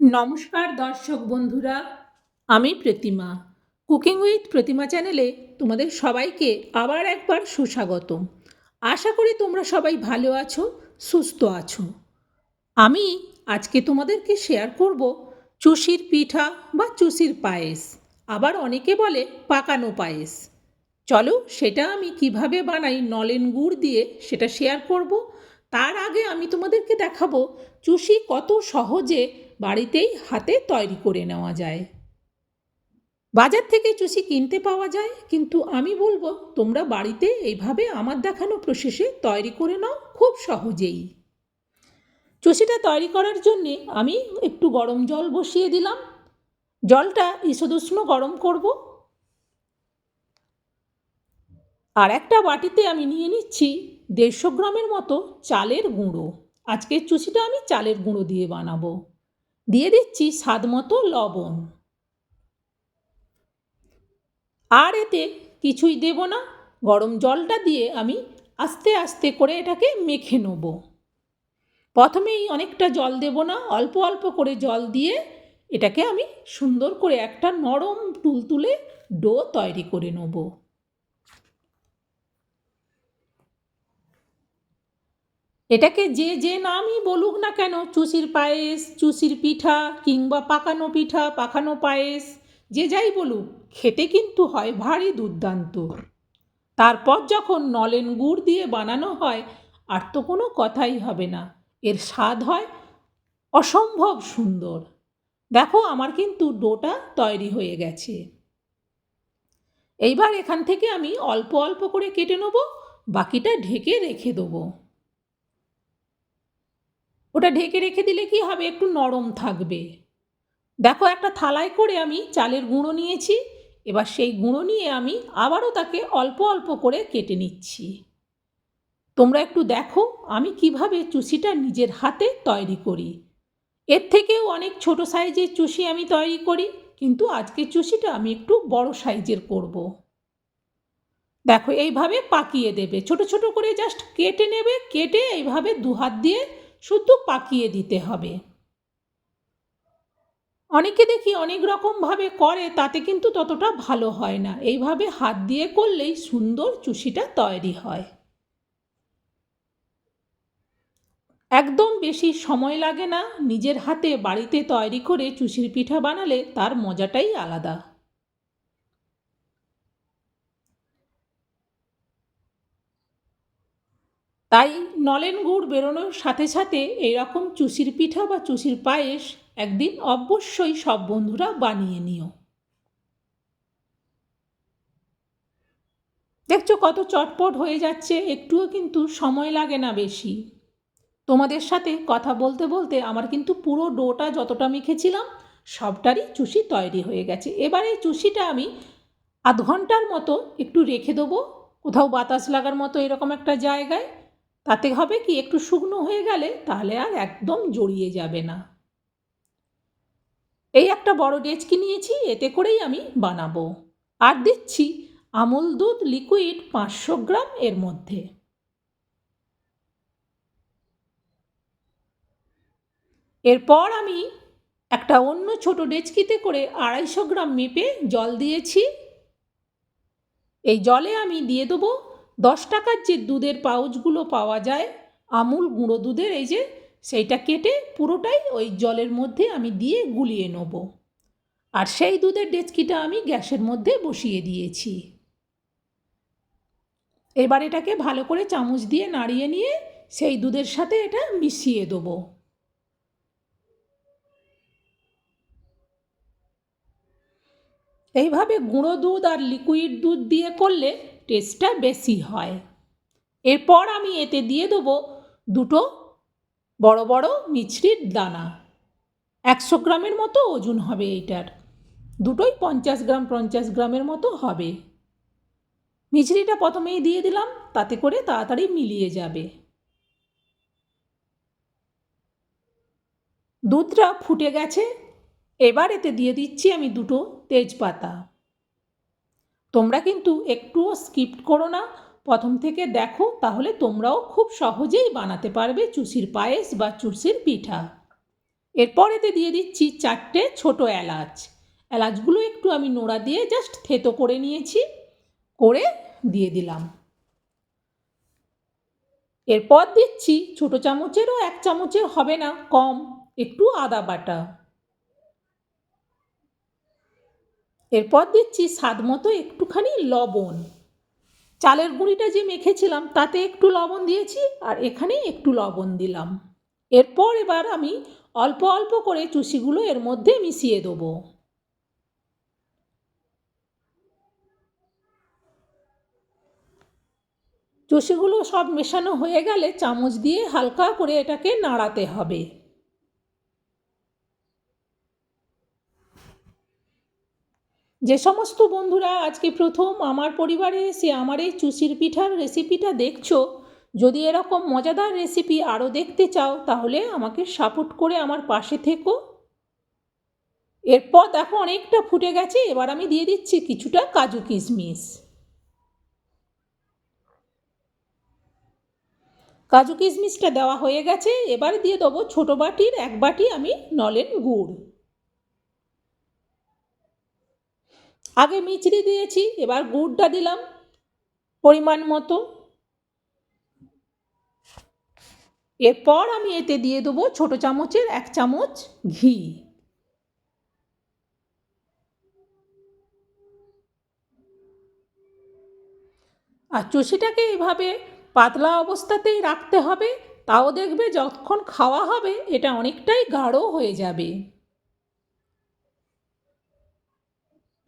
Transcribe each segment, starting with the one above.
নমস্কার দর্শক বন্ধুরা, আমি প্রতিমা। কুকিং উইথ প্রতিমা চ্যানেলে তোমাদের সবাইকে আবার একবার সুস্বাগতম। আশা করি তোমরা সবাই ভালো আছো, সুস্থ আছো। আমি আজকে তোমাদেরকে শেয়ার করব চুষির পিঠা বা চুষির পায়েস, আবার অনেকে বলে পাকানো পায়েস। চলো সেটা আমি কীভাবে বানাই, নলেন গুড় দিয়ে সেটা শেয়ার করব। তার আগে আমি তোমাদেরকে দেখাবো চুষি কত সহজে বাড়িতেই হাতে তৈরি করে নেওয়া যায়। বাজার থেকে চুষি কিনতে পাওয়া যায়, কিন্তু আমি বলব তোমরা বাড়িতে এইভাবে আমার দেখানো প্রসেসে তৈরি করে নাও খুব সহজেই। চুষিটা তৈরি করার জন্যে আমি একটু গরম জল বসিয়ে দিলাম। জলটা ঈষদুষ্ণ গরম করব। আর একটা বাটিতে আমি নিয়ে নিচ্ছি দেড়শো গ্রামের মতো চালের গুঁড়ো। আজকের চুষিটা আমি চালের গুঁড়ো দিয়ে বানাবো। দিয়ে দিচ্ছি স্বাদ মতো লবণ। আর এতে কিছুই দেব না। গরম জলটা দিয়ে আমি আস্তে আস্তে করে এটাকে মেখে নেব। প্রথমেই অনেকটা জল দেব না, অল্প অল্প করে জল দিয়ে এটাকে আমি সুন্দর করে একটা নরম তুলতুলে ডো তৈরি করে নেব। এটাকে যে যে নামই বলুক না কেন, চুষির পায়েস, চুষির পিঠা কিংবা পাকানো পিঠা, পাকানো পায়েস, যে যাই বলুক, খেতে কিন্তু হয় ভারী দুর্দান্ত। তারপর যখন নলেন গুড় দিয়ে বানানো হয়, আর তো কোনো কথাই হবে না। এর স্বাদ হয় অসম্ভব সুন্দর। দেখো, আমার কিন্তু ডোটা তৈরি হয়ে গেছে। এইবার এখান থেকে আমি অল্প অল্প করে কেটে নেব, বাকিটা ঢেকে রেখে দেবো। ওটা ঢেকে রেখে দিলে কি হবে? একটু নরম থাকবে। দেখো, একটা থালায় করে আমি চালের গুঁড়ো নিয়েছি। এবার সেই গুঁড়ো নিয়ে আমি আবারও তাকে অল্প অল্প করে কেটে নিচ্ছি। তোমরা একটু দেখো, আমি কীভাবে চুষিটা নিজের হাতে তৈরি করি। এর থেকেও অনেক ছোট সাইজের চুষি আমি তৈরি করি, কিন্তু আজকে চুষিটা আমি একটু বড় সাইজের করব। দেখো, এইভাবে পাকিয়ে দেবে। ছোট ছোট করে জাস্ট কেটে নেবে, কেটে এইভাবে দু হাত দিয়ে শুধু পাকিয়ে দিতে হবে। অনেকে দেখি অনেক রকমভাবে করে, তাতে কিন্তু ততটা ভালো হয় না। এইভাবে হাত দিয়ে করলেই সুন্দর চুষিটা তৈরি হয়। একদম বেশি সময় লাগে না নিজের হাতে বাড়িতে তৈরি করে চুষির পিঠা বানালে, তার মজাটাই আলাদা। তাই নলেন গুড় বেরোনোর সাথে সাথে এইরকম চুষির পিঠা বা চুষির পায়েস একদিন অবশ্যই সব বন্ধুরা বানিয়ে নিও। দেখছ কত চটপট হয়ে যাচ্ছে, একটুও কিন্তু সময় লাগে না বেশি। তোমাদের সাথে কথা বলতে বলতে আমার কিন্তু পুরো ডোটা যতটা মেখেছিলাম, সবটারই চুষি তৈরি হয়ে গেছে। এবার এই চুষিটা আমি আধ ঘণ্টার মতো একটু রেখে দেবো, কোথাও বাতাস লাগার মতো এরকম একটা জায়গায়। তাতে হবে কি, একটু শুকনো হয়ে গেলে তাহলে আর একদম জড়িয়ে যাবে না। এই একটা বড় ডেচকি নিয়েছি, এতে করেই আমি বানাবো। আর দিচ্ছি আমুল দুধ লিকুইড পাঁচশো গ্রাম এর মধ্যে। এরপর আমি একটা অন্য ছোট ডেচকিতে করে আড়াইশো গ্রাম মেপে জল দিয়েছি। এই জলে আমি দিয়ে দেবো দশ টাকার যে দুধের পাউচগুলো পাওয়া যায়, আমুল গুঁড়ো দুধের, এই যে সেইটা কেটে পুরোটাই ওই জলের মধ্যে আমি দিয়ে গুলিয়ে নেব। আর সেই দুধের ডেচকিটা আমি গ্যাসের মধ্যে বসিয়ে দিয়েছি। এবার এটাকে ভালো করে চামচ দিয়ে নাড়িয়ে নিয়ে সেই দুধের সাথে এটা মিশিয়ে দেবো। এইভাবে গুঁড়ো দুধ আর লিকুইড দুধ দিয়ে করলে টেস্টটা বেশি হয়। এরপর আমি এতে দিয়ে দেবো দুটো বড় বড় মিছরির দানা। একশো গ্রামের মতো ওজন হবে এইটার দুটোই পঞ্চাশ গ্রাম, পঞ্চাশ গ্রামের মতো হবে। মিছরিটা প্রথমেই দিয়ে দিলাম, তাতে করে তাড়াতাড়ি মিলিয়ে যাবে। দুধটা ফুটে গেছে। এবার এতে দিয়ে দিচ্ছি আমি দুটো তেজপাতা। তোমরা কিন্তু একটুও স্কিপ করো না। প্রথম থেকে দেখো, তাহলে তোমরাও খুব সহজেই বানাতে পারবে চুষির পায়েস বা চুষির পিঠা। এরপর এতে দিয়ে দিচ্ছি চারটে ছোট এলাচ। এলাচগুলো একটু আমি নোড়া দিয়ে জাস্ট থেতো করে নিয়েছি, করে দিয়ে দিলাম। এরপর দিচ্ছি ছোট চামচেরও এক চামচের হবে না, কম, একটু আদা বাটা। এরপর দিচ্ছি স্বাদ মতো একটুখানি লবণ। চালের গুঁড়িটা যে মেখেছিলাম, তাতে একটু লবণ দিয়েছি আর এখানে একটু লবণ দিলাম। এরপর এবার আমি অল্প অল্প করে চুষিগুলো এর মধ্যে মিশিয়ে দেবো। চষিগুলো সব মেশানো হয়ে গেলে চামচ দিয়ে হালকা করে এটাকে নাড়াতে হবে। যে সমস্ত বন্ধুরা আজকে প্রথম আমার পরিবারে এসে আমার এই চুষির পিঠার রেসিপিটা দেখছ, যদি এরকম মজাদার রেসিপি আরও দেখতে চাও, তাহলে আমাকে সাপোর্ট করে আমার পাশে থেকো। এরপর দেখো অনেকটা ফুটে গেছে, এবার আমি দিয়ে দিচ্ছি কিছুটা কাজু কিশমিশ। কাজু কিশমিশটা দেওয়া হয়ে গেছে, এবার দিয়ে দেবো ছোটো বাটির এক বাটি আমি নলেন গুড়। আগে মিচড়ি দিয়েছি, এবার গুড়টা দিলাম পরিমাণ মতো। এরপর আমি এতে দিয়ে দেবো ছোটো চামচের এক চামচ ঘি। আর চষিটাকে এভাবে পাতলা অবস্থাতেই রাখতে হবে, তাও দেখবে যতক্ষণ খাওয়া হবে এটা অনেকটাই গাঢ় হয়ে যাবে।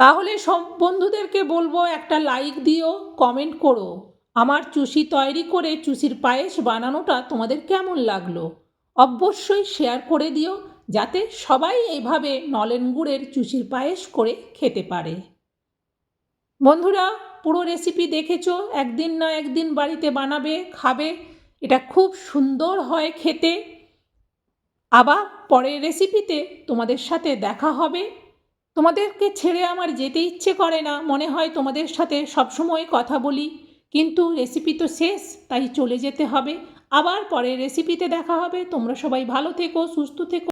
তাহলে সব বন্ধুদেরকে বলব একটা লাইক দিও কমেন্ট করো। আমার চুষি তৈরি করে চুষির পায়েস বানানোটা তোমাদের কেমন লাগল? অবশ্যই শেয়ার করে দিও, যাতে সবাই এইভাবে নলেন গুড়ের চুষির পায়েস করে খেতে পারে। বন্ধুরা, পুরো রেসিপি দেখেছ? একদিন না একদিন বাড়িতে বানাবে, খাবে। এটা খুব সুন্দর হয় খেতে। আবার পরের রেসিপিতে তোমাদের সাথে দেখা হবে। তোমাদেরকে ছেড়ে আমার যেতে ইচ্ছে করে না। মনে হয় তোমাদের সাথে সবসময় কথা বলি। কিন্তু রেসিপি তো শেষ, তাই চলে যেতে হবে। আবার পরে রেসিপিতে দেখা হবে। তোমরা সবাই ভালো থেকো, সুস্থ থেকো।